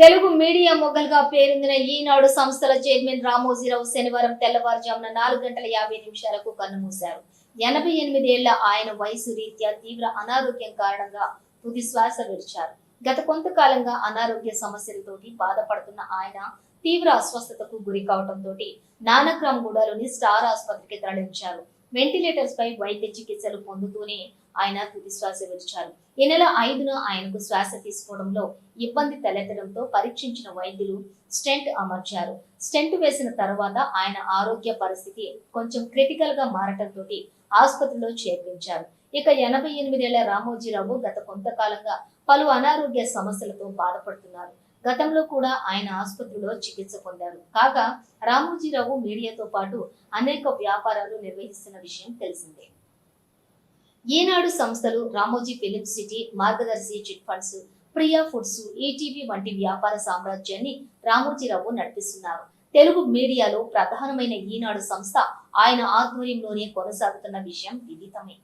Telugu media మొగ్గలుగా పేరొందిన ఈనాడు సంస్థల chairman Ramoji Rao శనివారం తెల్లవారుజామున నాలుగు గంటల యాభై నిమిషాలకు కన్నుమూశారు. ఎనభై ఎనిమిదేళ్ళ ఆయన వయసు రీత్యా తీవ్ర అనారోగ్యం కారణంగా తుది శ్వాస విడిచారు. గత కొంతకాలంగా అనారోగ్య సమస్యలతోటి బాధపడుతున్న ఆయన తీవ్ర అస్వస్థతకు గురి కావడంతో నానక్రామ్గూడలోని స్టార్ ఆసుపత్రికి తరలించారు. వెంటిలేటర్స్ పై వైద్య చికిత్సలు పొందుతూనే ఆయన తుది శ్వాస విడిచారు. ఈ నెల ఐదున ఆయనకు శ్వాస తీసుకోవడంలో ఇబ్బంది తలెత్తడంతో పరీక్షించిన వైద్యులు స్టెంట్ అమర్చారు. స్టెంట్ వేసిన తర్వాత ఆయన ఆరోగ్య పరిస్థితి కొంచెం క్రిటికల్గా మారటంతో ఆసుపత్రిలో చేర్పించారు. ఇక ఎనభై ఎనిమిదేళ్ళ రామోజీరావు గత కొంతకాలంగా పలు అనారోగ్య సమస్యలతో బాధపడుతున్నారు. గతంలో కూడా ఆయన ఆసుపత్రిలో చికిత్స పొందారు. కాగా రామోజీరావు మీడియాతో పాటు అనేక వ్యాపారాలు నిర్వహిస్తున్న విషయం తెలిసిందే. ఈనాడు సంస్థలు Ramoji film city Margadarsi chit funds Priya foods ETV వంటి వ్యాపార సామ్రాజ్యాన్ని రామోజీరావు నడిపిస్తున్నారు. తెలుగు మీడియాలో ప్రధానమైన ఈనాడు సంస్థ ఆయన ఆధ్వర్యంలోనే కొనసాగుతున్న విషయం విదితమే.